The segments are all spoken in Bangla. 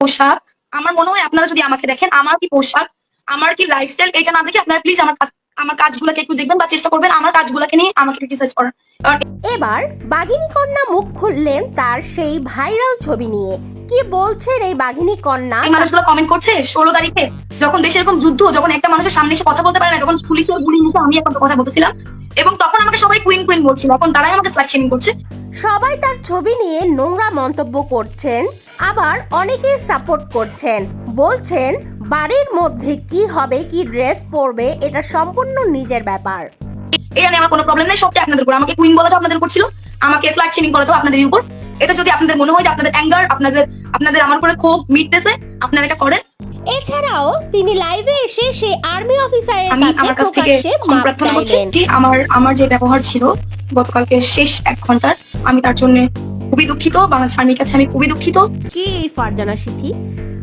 পোশাক। আমার মনে হয় আপনারা যদি আমাকে দেখেন আমার কি পোশাক আমার কি লাইফস্টাইল এটা না দেখে আপনারা প্লিজ আমার আমার কাজগুলোকে একটু দেখবেন বা চেষ্টা করবেন আমার কাজগুলোকে নিয়ে আমাকে ক্রিটিসাইজ করার। এবার বাঘিনী কন্যা মুখ খুললেন তার সেই ভাইরাল ছবি নিয়ে। কি বলছেন এই বাঘিনী কন্যা এই মানুষগুলো কমেন্ট করছে ষোলো তারিখে যখন দেশে এরকম যুদ্ধ যখন একটা মানুষের সামনে এসে কথা বলতে পারে না যখন পুলিশের গুলি নিতে আমি এখন কথা বলতেছিলাম এবং তখন আমাকে সবাই কুইন কুইন বলছিল এখন তারাই আমাকে স্ল্যাকশনিং করছে। সবাই তার ছবি নিয়ে নোংরা মন্তব্য করছেন আবার অনেকে সাপোর্ট করছেন। বলছেন বাড়ির মধ্যে কি হবে কি ড্রেস পরবে এটা সম্পূর্ণ নিজের ব্যাপার। এটা নিয়ে আমার কোনো প্রবলেম নেই সবটাই আপনাদের উপর। আমাকে কুইন বলাটা আপনাদের উপর ছিল আমাকে স্ল্যাকশনিং করাটাও আপনাদের উপর। এটা যদি আপনাদের মনে হয় যে আপনাদের অ্যাঙ্গার আপনাদের আপনাদের আমার উপরে ক্ষোভ মিটতেছে আপনারা এটা করেন। এছাড়াও তিনি লাইভে এসে সেই আর্মি অফিসারের কাছে প্রকাশ্যে মাপ চাইলেন। আমার আমার যে ব্যবহার ছিল গতকালকে শেষ এক ঘণ্টার আমি তার জন্য খুবই দুঃখিত, বাংলাদেশ আর্মির কাছে আমি খুবই দুঃখিত। কে এই ফারজানা সিথি?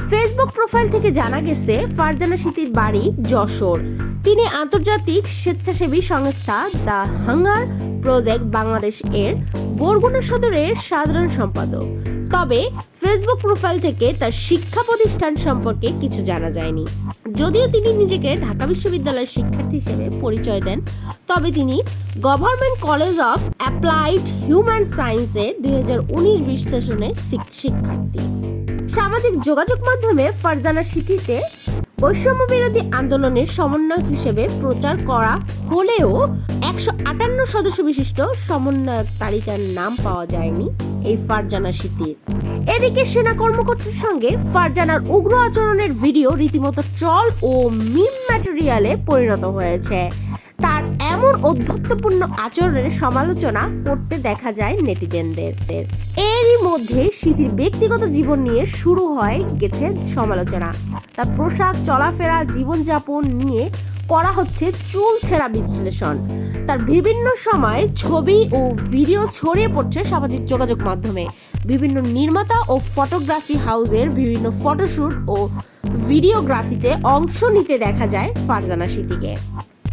ফেসবুক প্রোফাইল থেকে জানা গেছে, ফারজানা সিথির বাড়ি যশোর। তিনি আন্তর্জাতিক স্বেচ্ছাসেবী সংস্থা দ্য হাঙ্গার প্রজেক্ট বাংলাদেশ এর বরগুনা সদরের সাধারণ সম্পাদক। তবে ফেসবুক প্রোফাইল থেকে তার শিক্ষা প্রতিষ্ঠান সম্পর্কে কিছু জানা যায়নি। যদিও তিনি নিজেকে ঢাকা বিশ্ববিদ্যালয়ের শিক্ষার্থী হিসেবে পরিচয় দেন, তবে তিনি government college of applied human সায়েন্সে দুই হাজার উনিশ বিশ সেশনের শিক্ষার্থী। সামাজিক যোগাযোগ মাধ্যমে ফারজানা স্মৃতিতে বৈষম্য বিরোধী আন্দোলনের সমন্বয়ক হিসেবে প্রচার করা হলেও একশো আটান্ন সদস্য বিশিষ্ট সমন্বয়ক তালিকার নাম পাওয়া যায়নি এই ফারজানা স্মৃতির এদিকে সেনা কর্মকর্তার সঙ্গে ফারজানার উগ্র আচরণের ভিডিও রীতিমতো চল ও মিম ম্যাটেরিয়ালে পরিণত হয়েছে। তার এমন অধ্যত্বপূর্ণ আচরণের সমালোচনা করতে দেখা যায় নেটিজেনদের। এরই মধ্যে স্মৃতির ব্যক্তিগত জীবন নিয়ে শুরু হয় গেছে সমালোচনা। তার পোশাক, চলাফেরা, জীবনযাপন নিয়ে করা হচ্ছে চুল ছেঁড়া বিশ্লেষণ। তার বিভিন্ন সময় ছবি ও ভিডিও ছড়িয়ে পড়ছে সামাজিক যোগাযোগ মাধ্যমে। বিভিন্ন নির্মাতা ও ফটোগ্রাফি হাউসের বিভিন্ন ফটোশুট ও ভিডিওগ্রাফিতে অংশ নিতে দেখা যায় ফারজানা স্মৃতিকে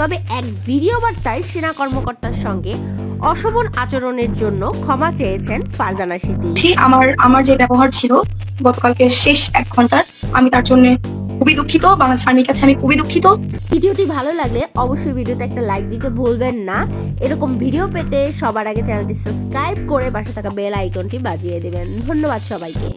তবে এক ভিডিও বার্তায় সেনা কর্মকর্তার সঙ্গে অশোভন আচরণের জন্য ক্ষমা চেয়েছেন ফারজানা স্মৃতি আমার আমার যে ব্যবহার ছিল গতকালকে শেষ এক ঘণ্টার আমি তার জন্য খুবই দুঃখিত। বাংলাদেশ আর্মির কাছে আমি খুবই দুঃখিত। ভিডিওটি ভালো লাগলে অবশ্যই ভিডিওতে একটা লাইক দিতে ভুলবেন না। এরকম ভিডিও পেতে সবার আগে চ্যানেলটি সাবস্ক্রাইব করে পাশে থাকা বেল আইকনটি বাজিয়ে দেবেন। ধন্যবাদ সবাইকে।